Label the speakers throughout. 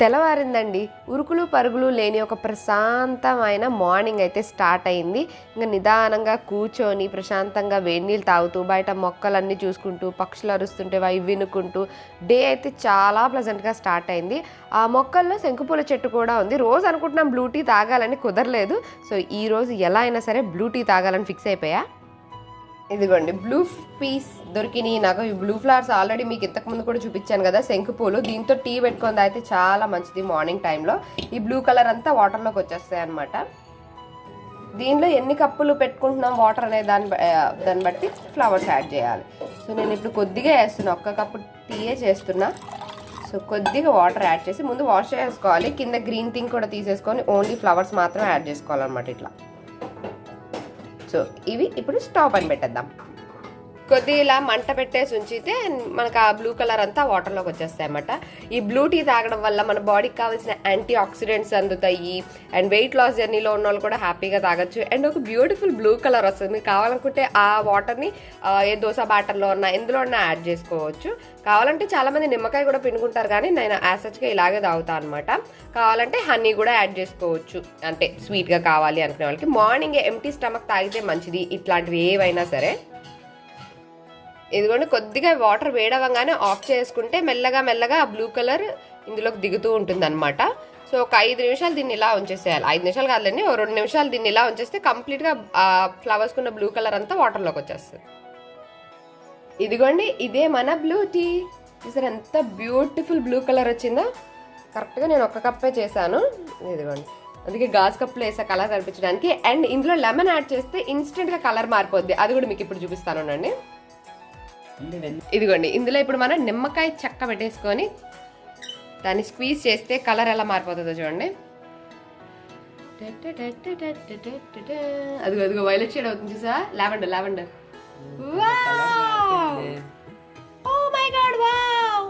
Speaker 1: తెల్లవారిందండి. ఉరుకులు పరుగులు లేని ఒక ప్రశాంతమైన మార్నింగ్ అయితే స్టార్ట్ అయింది. ఇంకా నిదానంగా కూర్చొని ప్రశాంతంగా వేడి నీళ్ళు తాగుతూ బయట మొక్కలన్నీ చూసుకుంటూ పక్షులు అరుస్తుంటే అవి వినుకుంటూ డే అయితే చాలా ప్లజెంట్గా స్టార్ట్ అయింది. ఆ మొక్కల్లో శంకుపూల చెట్టు కూడా ఉంది. రోజు అనుకుంటున్నాం బ్లూ టీ తాగాలని కుదరలేదు. సో ఈ రోజు ఎలా అయినా సరే బ్లూ టీ తాగాలని ఫిక్స్ అయిపోయా? ఇదిగోండి బ్లూ పీస్ దొరికినాయి. నాకు ఈ బ్లూ ఫ్లవర్స్ ఆల్రెడీ మీకు ఇంతకు ముందు కూడా చూపించాను కదా శంకు పూలు. దీంతో టీ పెట్టుకుంది అయితే చాలా మంచిది మార్నింగ్ టైంలో ఈ బ్లూ కలర్ అంతా వాటర్లోకి వచ్చేస్తాయి అనమాట దీనిలో ఎన్ని కప్పులు పెట్టుకుంటున్నాం వాటర్ అనే దాన్ని బ- దాన్ని బట్టి ఫ్లవర్స్ యాడ్ చేయాలి. సో నేను ఇప్పుడు కొద్దిగా వేస్తున్నా. ఒక్క కప్పు టీయే చేస్తున్నా. సో కొద్దిగా వాటర్ యాడ్ చేసి ముందు వాష్ చేసుకోవాలి. కింద గ్రీన్ థింగ్ కూడా తీసేసుకొని ఓన్లీ ఫ్లవర్స్ మాత్రం యాడ్ చేసుకోవాలన్నమాట ఇట్లా. సో ఇవి ఇప్పుడు స్టవ్ అని పెట్టేద్దాం. కొద్దిగా ఇలా మంట పెట్టేసి ఉంచితే మనకు ఆ బ్లూ కలర్ అంతా వాటర్లోకి వచ్చేస్తాయి అన్నమాట. ఈ బ్లూ టీ తాగడం వల్ల మన బాడీకి కావాల్సిన యాంటీ ఆక్సిడెంట్స్ అందుతాయి. అండ్ వెయిట్ లాస్ జర్నీలో ఉన్న వాళ్ళు కూడా హ్యాపీగా తాగొచ్చు. అండ్ ఒక బ్యూటిఫుల్ బ్లూ కలర్ వస్తుంది. మీకు కావాలనుకుంటే ఆ వాటర్ని ఏ దోశ బ్యాటర్లో ఉన్న ఎందులో ఉన్నా యాడ్ చేసుకోవచ్చు. కావాలంటే చాలామంది నిమ్మకాయ కూడా పిండుకుంటారు కానీ నేను యాసచ్గా ఇలాగే తాగుతాను అనమాట కావాలంటే హనీ కూడా యాడ్ చేసుకోవచ్చు. అంటే స్వీట్గా కావాలి అనుకునే వాళ్ళకి. మార్నింగ్ ఎంటీ స్టమక్ తాగితే మంచిది. ఇట్లాంటివి ఏవైనా సరే. ఇదిగోండి కొద్దిగా వాటర్ వేడవంగానే ఆఫ్ చేసుకుంటే మెల్లగా మెల్లగా ఆ బ్లూ కలర్ ఇందులోకి దిగుతూ ఉంటుంది అనమాట సో ఒక ఐదు నిమిషాలు దీన్ని ఇలా ఉంచేసేయాలి. ఐదు నిమిషాలు కాదులేండి ఓ రెండు నిమిషాలు దీన్ని ఇలా ఉంచేస్తే కంప్లీట్గా ఫ్లవర్స్కి ఉన్న బ్లూ కలర్ అంతా వాటర్లోకి వచ్చేస్తుంది. ఇదిగోండి ఇదే మన బ్లూ టీ. చూసారు ఎంత బ్యూటిఫుల్ బ్లూ కలర్ వచ్చిందో. కరెక్ట్గా నేను ఒక కప్పే చేశాను. ఇదిగోండి అందుకే గాజు కప్పులో వేసే కలర్ కనిపించడానికి. అండ్ ఇందులో లెమన్ యాడ్ చేస్తే ఇన్స్టెంట్గా కలర్ మారిపోద్ది. అది కూడా మీకు ఇప్పుడు చూపిస్తాను అండి ఇదిగోండి ఇందులో ఇప్పుడు మనం నిమ్మకాయ చెక్క పెట్టేసుకొని దాన్ని స్క్వీజ్ చేస్తే కలర్ ఎలా మారిపోతుందో చూడండి. అదిగో అదిగో వైలెట్ షేడ్ అవుతుంది చూసా lavender lavender. Oh my god wow.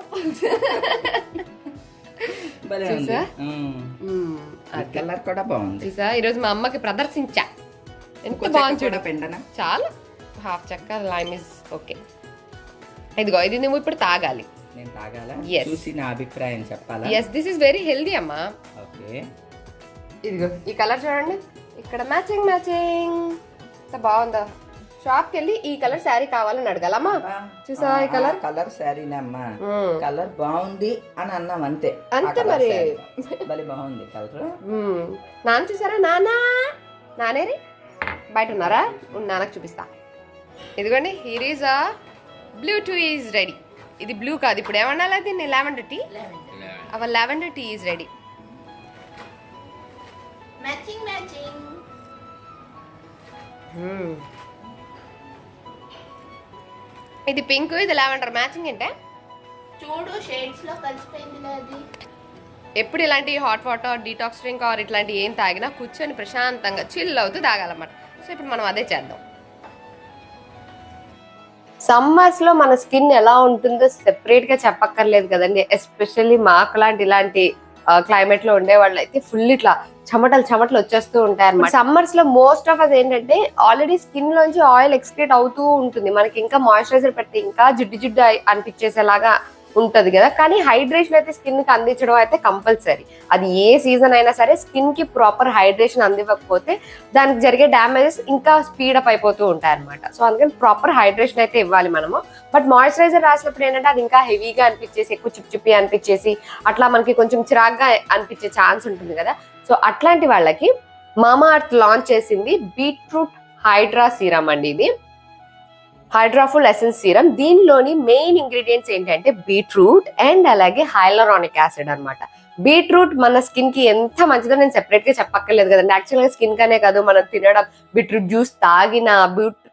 Speaker 2: ఈ కలర్ కూడా బాగుంది.
Speaker 1: చూసా ఈరోజు మా అమ్మకి ప్రదర్శించా. ఎంత బాగుంది చూడ. చాలా. హాఫ్ చెక్క లైమ్ ఇస్ ఓకే. ఇదిగో ఇది నువ్వు ఇప్పుడు తాగాలి.
Speaker 2: నేను తాగాల. చూసి నా అభిప్రాయం చెప్పాలా?
Speaker 1: Yes this is very healthy అమ్మా.
Speaker 2: ఓకే.
Speaker 1: ఇదిగో ఈ కలర్ చూడండి. ఇక్కడ మ్యాచింగ్ మ్యాచింగ్ ఎంత బాగుందా. షాప్కి వెళ్ళి ఈ కలర్ శారీ కావాలని అడగాలమ్మా చూసావా ఈ కలర్?
Speaker 2: కలర్ శారీనమ్మా
Speaker 1: మ్మ్.
Speaker 2: కలర్ బాగుంది అని అన్నాం అంతే.
Speaker 1: అంతే మరి.
Speaker 2: భలే బాగుంది కలర్.
Speaker 1: మ్మ్. నాన్న చూసారా? నానా నానేరి బయట ఉన్నారా? నాన్నకు చూపిస్తా. ఇదిగోండి హీర్ ఈజ్ ఆ బ్లూ టూ ఈజ్ రెడీ ఇది బ్లూ కాదు. ఇప్పుడు ఏమన్నా దీన్ని lavender tea our lavender tea is ready
Speaker 3: matching matching
Speaker 1: ఇది పింక్ ఇది లావెండర్ మ్యాచింగ్ ఏంటే?
Speaker 3: చూడు షేడ్స్లో కలిసిపోయింది అది.
Speaker 1: ఎప్పుడు ఇలాంటి hot water detox drink or ఇట్లాంటి ఏం తాగినా కూర్చొని ప్రశాంతంగా చిల్ అవుతూ తాగాలన్నమాట. సో ఇప్పుడు మనం అదే చేద్దాం. సమ్మర్స్లో మన స్కిన్ ఎలా ఉంటుందో సెపరేట్గా చెప్పక్కర్లేదు కదండి. ఎస్పెషల్లీ మాకు లాంటి ఇలాంటి క్లైమేట్లో ఉండే వాళ్ళు అయితే ఫుల్ ఇట్లా చెమటలు చెమటలు వచ్చేస్తూ ఉంటాయి అన్నమాట సమ్మర్స్లో మోస్ట్ ఆఫ్ అస్ ఏంటంటే ఆల్రెడీ స్కిన్ లోంచి ఆయిల్ ఎక్స్క్రేట్ అవుతూ ఉంటుంది. మనకి ఇంకా మాయిశ్చరైజర్ పెట్టి ఇంకా జిడ్డు జిడ్డు అయి- అనిపించేసేలాగా ఉంటుంది కదా. కానీ హైడ్రేషన్ అయితే స్కిన్కి అందించడం అయితే కంపల్సరీ అది ఏ సీజన్ అయినా సరే స్కిన్కి ప్రాపర్ హైడ్రేషన్ అందివ్వకపోతే దానికి జరిగే డ్యామేజెస్ ఇంకా స్పీడప్ అయిపోతూ ఉంటాయి అనమాట సో అందుకని ప్రాపర్ హైడ్రేషన్ అయితే ఇవ్వాలి మనము. బట్ మాయిశ్చరైజర్ రాసినప్పుడు ఏంటంటే అది ఇంకా హెవీగా అనిపించేసి ఎక్కువ చిప్ చిప్పి అనిపించేసి అట్లా మనకి కొంచెం చిరాగ్గా అనిపించే ఛాన్స్ ఉంటుంది కదా. సో అట్లాంటి వాళ్ళకి మామా అర్త్ లాంచ్ చేసింది బీట్రూట్ హైడ్రా సీరం అండి ఇది. Hydraful essence serum. దీనిలోని మెయిన్ ఇంగ్రీడియంట్స్ ఏంటంటే బీట్రూట్ అండ్ అలాగే హైలరానిక్ యాసిడ్ అన్నమాట. బీట్రూట్ మన స్కిన్కి ఎంత మంచిదో నేను సెపరేట్గా చెప్పక్కర్లేదు కదండి. యాక్చువల్గా స్కిన్ కనే కాదు మనం తినడం బీట్రూట్ జ్యూస్ తాగినా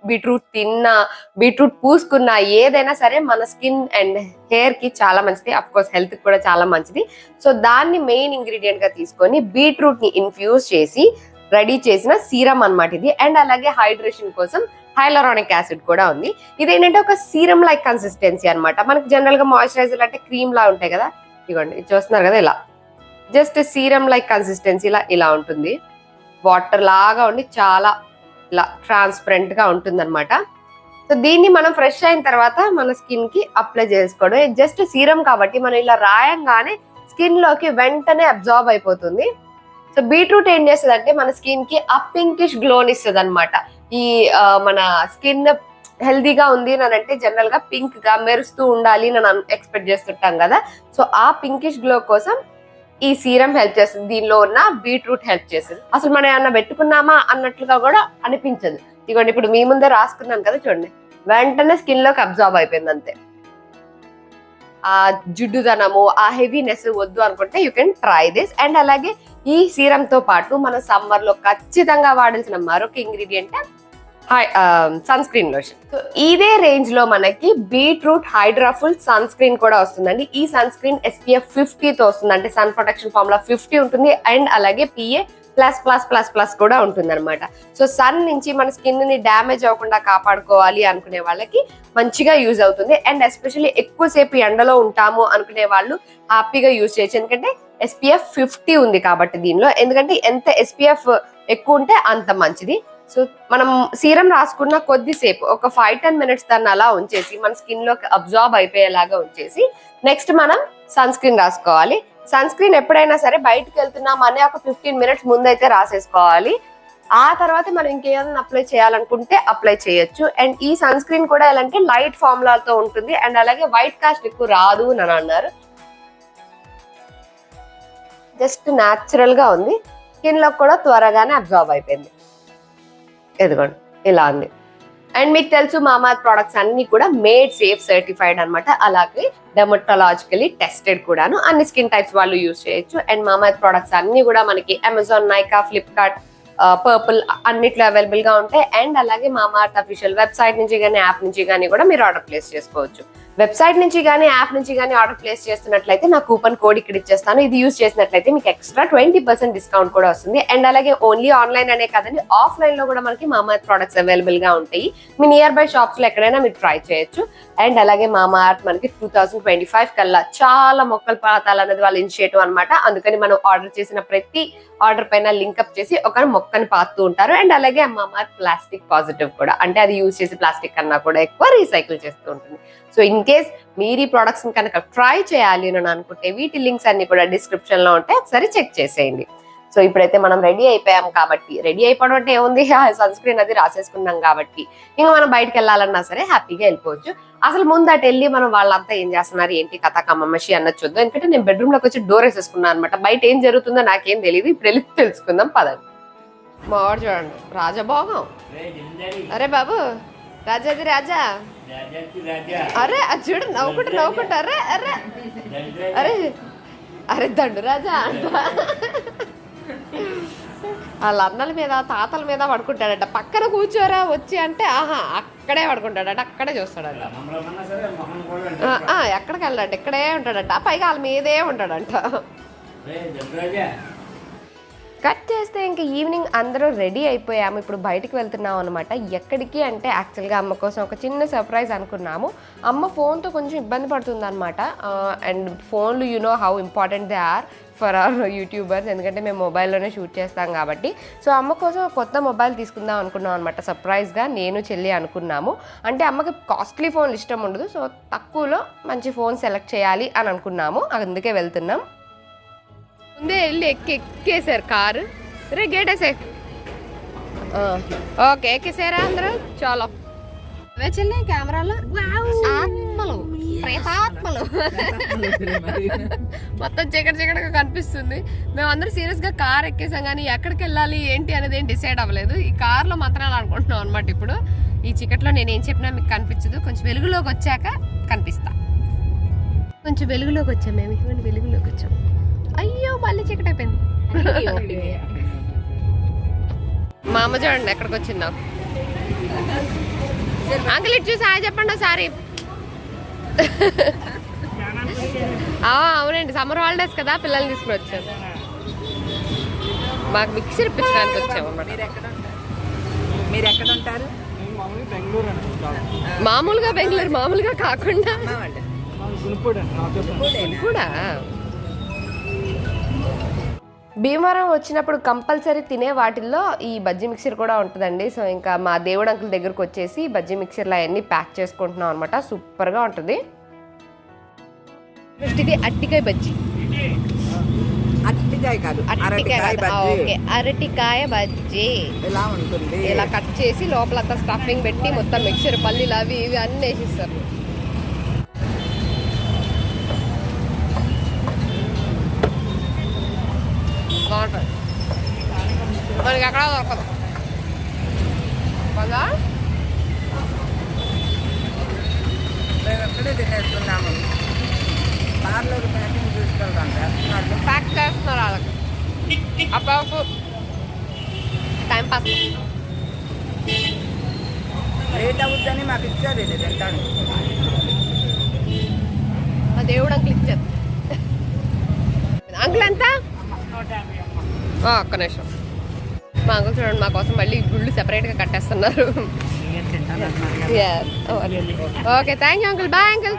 Speaker 1: బీట్రూట్ తిన్నా బీట్రూట్ పూసుకున్నా ఏదైనా సరే మన స్కిన్ అండ్ హెయిర్కి చాలా మంచిది. అఫ్ కోర్స్ హెల్త్ కూడా చాలా మంచిది. సో దాన్ని మెయిన్ ఇంగ్రీడియంట్గా తీసుకొని బీట్రూట్ని ఇన్ఫ్యూజ్ చేసి రెడీ చేసిన సీరం అన్నమాట ఇది. అండ్ అలాగే హైడ్రేషన్ కోసం హైలరానిక్ యాసిడ్ కూడా ఉంది. ఇది ఏంటంటే ఒక సీరం లైక్ కన్సిస్టెన్సీ అనమాట మనకి జనరల్గా మాయిశ్చరైజర్ అంటే క్రీమ్ లా ఉంటాయి కదా? ఇదిగోండి ఇది చూస్తున్నారు కదా ఇలా. జస్ట్ సీరం లైక్ కన్సిస్టెన్సీ ఇలా ఇలా ఉంటుంది. వాటర్ లాగా ఉండి చాలా ఇలా ట్రాన్స్పరెంట్గా ఉంటుంది అనమాట సో దీన్ని మనం ఫ్రెష్ అయిన తర్వాత మన స్కిన్కి అప్లై చేసుకోవడం జస్ట్ సీరం కాబట్టి మనం ఇలా రాయంగానే స్కిన్లోకి వెంటనే అబ్జార్బ్ అయిపోతుంది. సో బీట్రూట్ ఏం చేస్తుంది అంటే మన స్కిన్కి ఆ పింకిష్ గ్లోన్ ఇస్తుంది అనమాట ఈ మన స్కిన్ హెల్దీగా ఉంది అని అంటే జనరల్గా పింక్గా మెరుస్తూ ఉండాలి అని ఎక్స్పెక్ట్ చేస్తుంటాం కదా. సో ఆ పింకిష్ గ్లో కోసం ఈ సీరం హెల్ప్ చేస్తుంది. దీనిలో ఉన్న బీట్రూట్ హెల్ప్ చేస్తుంది. అసలు మనం ఏమన్నా పెట్టుకున్నామా అన్నట్లుగా కూడా అనిపించదు. ఇదిగోండి ఇప్పుడు మీ ముందే రాసుకున్నాను కదా చూడండి. వెంటనే స్కిన్లోకి అబ్జార్బ్ అయిపోయింది అంతే. ఆ జిడ్డుదనము ఆ హెవీనెస్ వద్దు అనుకుంటే you can try this and అలాగే ఈ సీరం తో పాటు మనం సమ్మర్లో ఖచ్చితంగా వాడాల్సిన మరొక ingredient sunscreen lotion so ఇదే రేంజ్లో మనకి బీట్రూట్ హైడ్రాఫుల్ సన్ స్క్రీన్ కూడా వస్తుందండి. ఈ సన్ స్క్రీన్ ఎస్పీఎఫ్ ఫిఫ్టీ తో వస్తుంది. అంటే సన్ ప్రొటెక్షన్ ఫార్ములా ఫిఫ్టీ ఉంటుంది. అండ్ అలాగే PA plus plus plus plus కూడా ఉంటుంది అనమాట సో సన్ నుంచి మన స్కిన్ని డ్యామేజ్ అవ్వకుండా కాపాడుకోవాలి అనుకునే వాళ్ళకి మంచిగా యూజ్ అవుతుంది. అండ్ ఎస్పెషల్లీ ఎక్కువసేపు ఎండలో ఉంటాము అనుకునే వాళ్ళు హ్యాపీగా యూజ్ చేయొచ్చు. ఎందుకంటే ఎస్పీఎఫ్ ఫిఫ్టీ ఉంది కాబట్టి దీనిలో. ఎందుకంటే ఎంత ఎస్పీఎఫ్ ఎక్కువ ఉంటే అంత మంచిది. సో మనం సీరం రాసుకున్న కొద్దిసేపు ఒక ఫైవ్ టెన్ మినిట్స్ దాన్ని అలా ఉంచేసి మన స్కిన్లోకి అబ్జార్బ్ అయిపోయేలాగా ఉంచేసి నెక్స్ట్ మనం సన్ స్క్రీన్ రాసుకోవాలి. సన్ స్క్రీన్ ఎప్పుడైనా సరే బయటకు వెళ్తున్నాం అనే ఒక ఫిఫ్టీన్ మినిట్స్ ముందైతే రాసేసుకోవాలి. ఆ తర్వాత మనం ఇంకేమైనా అప్లై చేయాలనుకుంటే అప్లై చేయొచ్చు. అండ్ ఈ సన్ స్క్రీన్ కూడా ఎలా అంటే లైట్ ఫార్ములాతో ఉంటుంది. అండ్ అలాగే వైట్ కాస్ట్ ఎక్కువ రాదు అని అన్నారు. జస్ట్ న్యాచురల్గా ఉంది. స్కిన్లో కూడా త్వరగానే అబ్జార్బ్ అయిపోయింది. ఎదుగోండి ఇలా ఉంది. అండ్ మీకు తెలుసు మామాత్ ప్రొడక్ట్స్ అన్ని కూడా మేడ్ సేఫ్ సర్టిఫైడ్ అనమాట అలాగే డెమటలాజికలీ టెస్టెడ్ కూడాను. అన్ని స్కిన్ టైప్స్ వాళ్ళు యూజ్ చేయొచ్చు. అండ్ మామాత్ ప్రొడక్ట్స్ అన్ని కూడా మనకి అమెజాన్ నైకా ఫ్లిప్కార్ట్ పర్పుల్ అన్నిట్లో అవైలబుల్గా ఉంటాయి. అండ్ అలాగే మామార్త్ అఫీషియల్ వెబ్సైట్ నుంచి కానీ యాప్ నుంచి కానీ కూడా మీరు ఆర్డర్ ప్లేస్ చేసుకోవచ్చు. వెబ్సైట్ నుంచి కానీ యాప్ నుంచి కానీ ఆర్డర్ ప్లేస్ చేస్తున్నట్లయితే నా కూపన్ కోడ్ ఇక్కడ ఇచ్చేస్తాను. ఇది యూజ్ చేసినట్లయితే మీకు ఎక్స్ట్రా ట్వంటీ పర్సెంట్ డిస్కౌంట్ కూడా వస్తుంది. అండ్ అలాగే ఓన్లీ ఆన్లైన్ అనే కాదండి ఆఫ్లైన్లో కూడా మనకి మామార్త్ ప్రొడక్ట్స్ అవైలబుల్గా ఉంటాయి. మీ నియర్ బై షాప్స్లో ఎక్కడైనా మీరు ట్రై చేయొచ్చు. అండ్ అలాగే మామా ఆర్ట్ మనకి టూ థౌసండ్ ట్వంటీ ఫైవ్ కల్లా చాలా మొక్కలు పాతాలు అనేది వాళ్ళ ఇనిషియేటివ్ అనమాట అందుకని మనం ఆర్డర్ చేసిన ప్రతి ఆర్డర్ పైన లింక్ అప్ చేసి ఒక మొక్కని పాతూ ఉంటారు. అండ్ అలాగే మామా ప్లాస్టిక్ పాజిటివ్ కూడా అంటే అది యూజ్ చేసి ప్లాస్టిక్ కన్నా కూడా ఎక్కువ రీసైకిల్ చేస్తూ ఉంటుంది. సో ఇన్ కేస్ మీరు ఈ ప్రొడక్ట్స్ కనుక ట్రై చేయాలి అని అనుకుంటే వీటి లింక్స్ అన్ని కూడా డిస్క్రిప్షన్లో ఉంటాయి. ఒకసారి చెక్ చేసేయండి. సో ఇప్పుడైతే మనం రెడీ అయిపోయాం కాబట్టి రెడీ అయిపోవడం అంటే ఏముంది? సన్ స్క్రీన్ అది రాసేసుకున్నాం కాబట్టి. ఇంకా మనం బయటకు వెళ్ళాలన్నా సరే హ్యాపీగా వెళ్ళిపోవచ్చు. అసలు ముందు అటు వెళ్ళి మనం వాళ్ళంతా ఏం చేస్తున్నారు? ఏంటి కథ కమ్మమషి అన్నది చూద్దాం. ఎందుకంటే నేను బెడ్రూమ్లోకి వచ్చి డోర్ వేసేసుకున్నాను అనమాట బయట ఏం జరుగుతుందో నాకేం తెలియదు ఇప్పుడు వెళ్ళి తెలుసుకుందాం. పదండి. మావాడు చూడండి. రాజా భోగం. అరే బాబు రాజాది రాజా. అరే అది చూడు నవ్వుకుంటా నవ్వుకుంటా అరే అరే. అరే అరే దండు రాజా అంట. వాళ్ళ అన్నల మీద తాతల మీద పడుకుంటాడట. పక్కన కూర్చోరా వచ్చి అంటే ఆహా అక్కడే పడుకుంటాడట. అక్కడే చూస్తాడట. ఎక్కడికి వెళ్ళాడట? ఇక్కడే ఉంటాడట. పైగా వాళ్ళ మీదే ఉంటాడంట. కట్ చేస్తే ఇంక ఈవినింగ్ అందరూ రెడీ అయిపోయాము. ఇప్పుడు బయటికి వెళ్తున్నాం అనమాట ఎక్కడికి అంటే యాక్చువల్గా అమ్మ కోసం ఒక చిన్న సర్ప్రైజ్ అనుకున్నాము. అమ్మ ఫోన్తో కొంచెం ఇబ్బంది పడుతుంది అనమాట అండ్ ఫోన్లు you know how important they are for our YouTubers ఎందుకంటే మేము మొబైల్లోనే షూట్ చేస్తాం కాబట్టి. సో అమ్మ కోసం కొత్త మొబైల్ తీసుకుందాం అనుకున్నాం అనమాట సర్ప్రైజ్గా నేను చెల్లి అనుకున్నాము. అంటే అమ్మకి కాస్ట్లీ ఫోన్లు ఇష్టం ఉండదు. సో తక్కువలో మంచి ఫోన్ సెలెక్ట్ చేయాలి అని అనుకున్నాము. అందుకే వెళ్తున్నాం. ముందే వెళ్ళి ఎక్కి ఎక్కేసారు కారు. రే గేట్ వేసే ఓకే ఎక్కేసారా అందరూ? చాలా. అవే చెల్లి కెమెరాలో. ఆత్మలు. ప్రేతాత్మలు. మొత్తం చీకటి చీకటిగా కనిపిస్తుంది. మేము అందరూ సీరియస్గా కార్ ఎక్కేసాం కానీ ఎక్కడికి వెళ్ళాలి ఏంటి అనేది ఏం డిసైడ్ అవ్వలేదు. ఈ కార్లో మాత్రం అలా అనుకుంటున్నాం అనమాట ఇప్పుడు. ఈ చీకట్లో నేను ఏం చెప్పినా మీకు కనిపించదు. కొంచెం వెలుగులోకి వచ్చాక కనిపిస్తా. కొంచెం వెలుగులోకి వచ్చాం మేము. ఇటువంటి వెలుగులోకి వచ్చాం. అయ్యో మళ్ళీ చీకటి అయిపోయింది. మా అమ్మ చూడండి ఎక్కడికి వచ్చిందా అంకుల్ ఇటు చూసి హాయ్ చెప్పండి ఒకసారి. ఆ, అవునండి సమ్మర్ హాలిడేస్ కదా పిల్లల్ని తీసుకుని వచ్చాను మాకు మిక్సర్ ఇప్పించడానికి వచ్చాము అన్నమాట.
Speaker 2: మీరు ఎక్కడ ఉంటారు
Speaker 1: మామూలుగా బెంగళూరు మామూలుగా కాకుండా. కూడా భీమవరం వచ్చినప్పుడు కంపల్సరీ తినే వాటిల్లో ఈ బజ్జీ మిక్చర్ కూడా ఉంటుందండి. సో ఇంకా మా దేవుడు అంకుల్ దగ్గరకు వచ్చేసి బజ్జీ మిక్చర్లు అవన్నీ ప్యాక్ చేసుకుంటున్నాం అనమాట సూపర్గా ఉంటుంది. అట్టికాయ బజ్జీ.
Speaker 2: అరటికాయ కాదు.
Speaker 1: అరటికాయ ఓకే అరటికాయ బజ్జీ.
Speaker 2: ఇలా ఉంటుంది?
Speaker 1: ఇలా కట్ చేసి లోపల అంతా స్టఫింగ్ పెట్టి మొత్తం మిక్చర్ పల్లీలు అవి ఇవి అన్నీ వేసిస్తారు. బాగుంటుంది మనకి ఎక్కడ దొరకదు కదా
Speaker 2: మేము ఎక్కడే తినేస్తున్నాము పార్లర్ ప్యాకింగ్ తీసుకెళ్తాం చేస్తున్నాడు
Speaker 1: ప్యాక్ చేస్తున్నారు వాళ్ళకి అప్పుడు టైం పాస్
Speaker 2: లేట్ అవుద్దని మాకు ఇచ్చారు ఇది తింటాను
Speaker 1: మా దేవుడు అంకుల్ ఇచ్చారు అంకుల్ ఎంత ఒక్క నిమిషం. మా అంకుల్ చూడండి మా కోసం మళ్ళీ గుళ్ళు సెపరేట్గా కట్టేస్తున్నారు. Okay thank you uncle bye uncle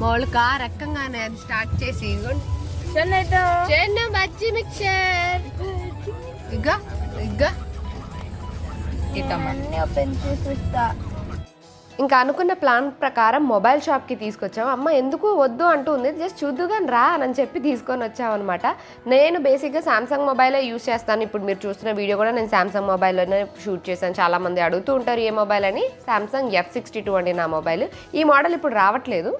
Speaker 1: మామూలు కార్ ఎక్కంగానే అది స్టార్ట్ చేసి చెన్న బజ్జీ మిక్చర్. ఇగ్గా ఇగ్గా ఇంకా అనుకున్న ప్లాన్ ప్రకారం మొబైల్ షాప్కి తీసుకొచ్చాము అమ్మ ఎందుకు వద్దు అంటూ ఉంది. జస్ట్ చూద్దుగాని రా అని చెప్పి తీసుకొని వచ్చామన్నమాట. నేను బేసిక్గా సామ్సంగ్ మొబైలే యూస్ చేస్తాను. ఇప్పుడు మీరు చూస్తున్న వీడియో కూడా నేను సామ్సంగ్ మొబైల్లోనే షూట్ చేశాను. చాలామంది అడుగుతూ ఉంటారు ఏ మొబైల్ అని. సామ్సంగ్ ఎఫ్ సిక్స్టీ టూ అండి నా మొబైల్ ఈ మోడల్ ఇప్పుడు రావట్లేదు.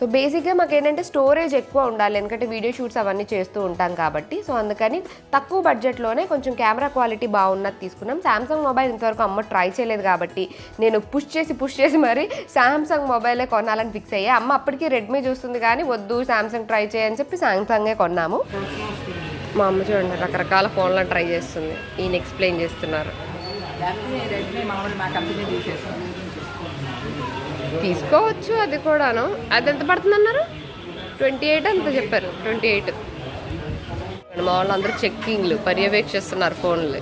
Speaker 1: సో బేసిక్గా మాకు ఏంటంటే స్టోరేజ్ ఎక్కువ ఉండాలి. ఎందుకంటే వీడియో షూట్స్ అవన్నీ చేస్తూ ఉంటాం కాబట్టి. సో అందుకని తక్కువ బడ్జెట్లోనే కొంచెం కెమెరా క్వాలిటీ బాగున్నది తీసుకున్నాం. సామ్సంగ్ మొబైల్ ఇంతవరకు అమ్మ ట్రై చేయలేదు కాబట్టి నేను పుష్ చేసి పుష్ చేసి మరి సామ్సంగ్ మొబైలే కొనాలని ఫిక్స్ అయ్యా. అమ్మ అప్పటికి రెడ్మీ చూస్తుంది కానీ వద్దు సామ్సంగ్ ట్రై చేయని చెప్పి సామ్సంగే కొన్నాము. మా అమ్మ చూడండి రకరకాల ఫోన్లను ట్రై చేస్తుంది. ఈయన ఎక్స్ప్లెయిన్ చేస్తున్నారు.
Speaker 2: రెడ్మీ మామూలు మా కంపెనీ తీసేస్తుంది
Speaker 1: తీసుకోవచ్చు అది కూడాను. అది ఎంత పడుతుంది అన్నారు ట్వంటీ ఎయిట్ అంత చెప్పారు. Twenty eight. మా వాళ్ళు అందరూ చెక్కింగ్లు పర్యవేక్షిస్తున్నారు ఫోన్లు.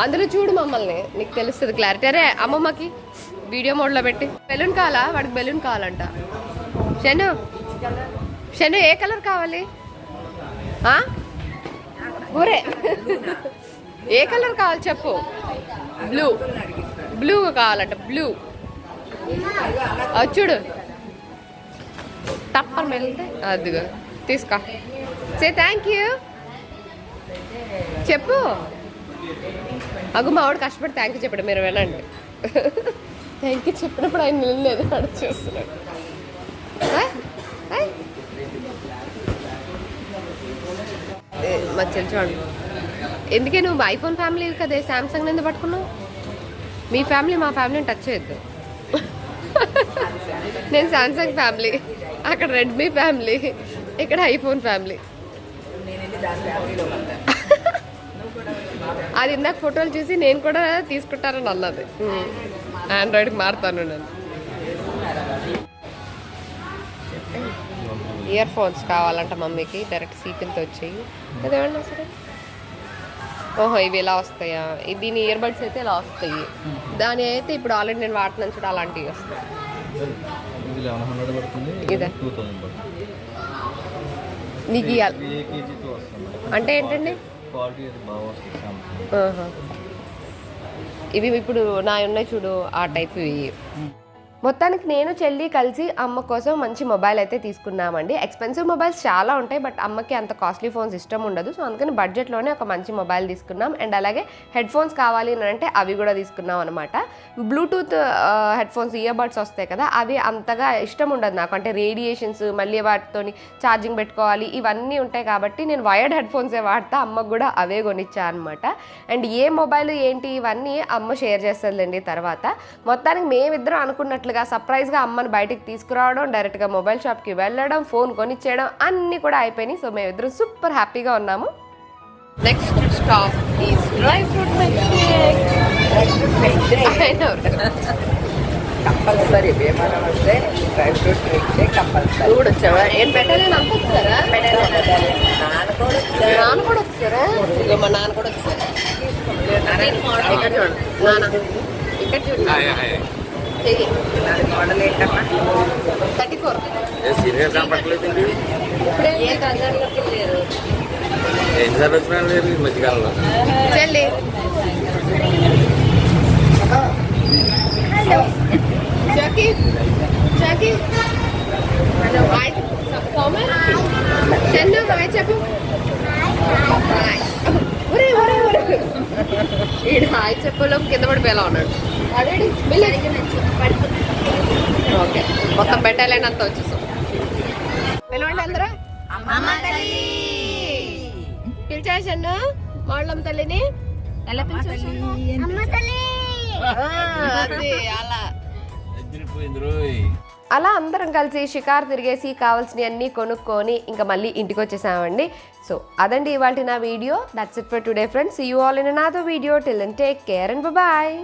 Speaker 1: అందులో చూడు మమ్మల్ని నీకు తెలుస్తుంది క్లారిటీ. అరే అమ్మమ్మకి వీడియో మోడ్లో పెట్టి. బెలూన్ కావాలా వాడికి బెలూన్ కావాలంట. షను షను ఏ కలర్ కావాలి? ఊరే. ఏ కలర్ కావాలి చెప్పు? బ్లూ. బ్లూ కావాలంట బ్లూ. చూడు. తప్పని వెళ్తే అదిగో తీసుకో. సే థ్యాంక్ యూ చెప్పు. అగు మా ఆవిడ కష్టపడి థ్యాంక్ యూ చెప్పాడు మీరు వినండి. థ్యాంక్ యూ చెప్పినప్పుడు ఆయన నిలలేదు అడు చూస్తున్నాడు. ఆ? ఆ? మా చెల్లి చూడండి. ఎందుకే నువ్వు ఐఫోన్ ఫ్యామిలీ కదే శాంసంగ్ ఎందుకు పట్టుకున్నావు? మీ ఫ్యామిలీ మా ఫ్యామిలీని టచ్ చేయొద్దు. నేను శాంసంగ్ ఫ్యామిలీ అక్కడ రెడ్మీ ఫ్యామిలీ ఇక్కడ ఐఫోన్ ఫ్యామిలీ అది ఇందాక ఫోటోలు చూసి నేను కూడా తీసుకుంటానని అన్నది. ఆండ్రాయిడ్కి మారుతాను నేను. ఇయర్ ఫోన్స్ కావాలంట మమ్మీకి. డైరెక్ట్ సీకులతో వచ్చాయి. అదేమన్నా సరే? ఓహో ఇవి ఇలా వస్తాయా? దీని ఇయర్ బడ్స్ అయితే ఇలా వస్తాయి? దాని అయితే ఇప్పుడు ఆల్రెడీ నేను వాడుతున్నాను చూడ అలాంటివి వస్తాయి.
Speaker 4: ఇది లెవెన్ హండ్రెడ్ పడుతుంది?
Speaker 1: ఇదా?
Speaker 4: టూ థౌసండ్ పడుతుంది.
Speaker 1: నీకు ఇవ్వాలి
Speaker 4: త్రీ కేజీతో వస్తుంది
Speaker 1: అంటే ఏంటండి?
Speaker 4: క్వాలిటీ అది బాగా వస్తుంది సామ్సంగ్
Speaker 1: ఆహా. ఇవి ఇప్పుడు నా ఉన్నాయి చూడు ఆ టైప్ ఇవి. మొత్తానికి నేను చెల్లి కలిసి అమ్మ కోసం మంచి మొబైల్ అయితే తీసుకున్నామండి. ఎక్స్పెన్సివ్ మొబైల్స్ చాలా ఉంటాయి బట్ అమ్మకి అంత కాస్ట్లీ ఫోన్స్ ఇష్టం ఉండదు. సో అందుకని బడ్జెట్లోనే ఒక మంచి మొబైల్ తీసుకున్నాం. అండ్ అలాగే హెడ్ ఫోన్స్ కావాలి అని అంటే అవి కూడా తీసుకున్నాం అనమాట Bluetooth headphones earbuds వస్తాయి కదా అవి అంతగా ఇష్టం ఉండదు నాకు. అంటే రేడియేషన్స్ మళ్ళీ వాటితోని ఛార్జింగ్ పెట్టుకోవాలి ఇవన్నీ ఉంటాయి కాబట్టి నేను వైర్డ్ హెడ్ ఫోన్సే వాడతా అమ్మకు కూడా అవే కొనిచ్చా అనమాట అండ్ ఏ మొబైల్ ఏంటి ఇవన్నీ అమ్మ షేర్ చేస్తుందండి తర్వాత. మొత్తానికి మేమిద్దరం అనుకున్నట్లుగా సర్ప్రైజ్గా అమ్మని బయటికి తీసుకురావడం డైరెక్ట్గా మొబైల్ షాప్కి వెళ్ళడం ఫోన్ కొనిచ్చేయడం అన్నీ కూడా అయిపోయినాయి. సో మేమిద్దరం సూపర్ హ్యాపీగా ఉన్నాము. Next stop is dry fruit
Speaker 2: compulsory విమానం వస్తే డ్రై ఫ్రూట్ ఇచ్చే కంపల్సరీ.
Speaker 1: కూడా వచ్చావా? ఏం పెట్టాలి? నాకు వచ్చారా
Speaker 2: నాన్న కూడా వచ్చారు.
Speaker 1: నాన్న కూడా వచ్చారా? ఇదిగో మా నాన్న కూడా వచ్చారా ఇక్కడ చూడు? నాన్న. ఇక్కడ చూడు? చెయ్యి
Speaker 2: మోడల్ ఏంటమ్మా
Speaker 1: థర్టీ ఫోర్
Speaker 5: సీనియర్ కనపడలేదండి
Speaker 1: ఏ
Speaker 5: ఎన్నిసార్లు వచ్చినా ఈ మధ్యకాలంలో?
Speaker 1: చెల్లి హాయ్. చెప్పు. ఒరే ఒరే ఒరే. ఈడు హాయ్ చెప్పలో కింద పడిపోయేలా ఉన్నాడు. ఓకే మొత్తం పెట్టాలంటే అంత వచ్చేసాం. పిలవండి అందరూ. పిలిచేసాను వాళ్ళమ్మ తల్లిని. ఎలా అది అలా. అలా అందరం కలిసి షికార్ తిరిగేసి కావాల్సినవి అన్నీ కొనుక్కొని ఇంకా మళ్ళీ ఇంటికి వచ్చేసామండి సో అదండి ఇవాళ నా video. That's it for today friends you all in another video till and take care and bye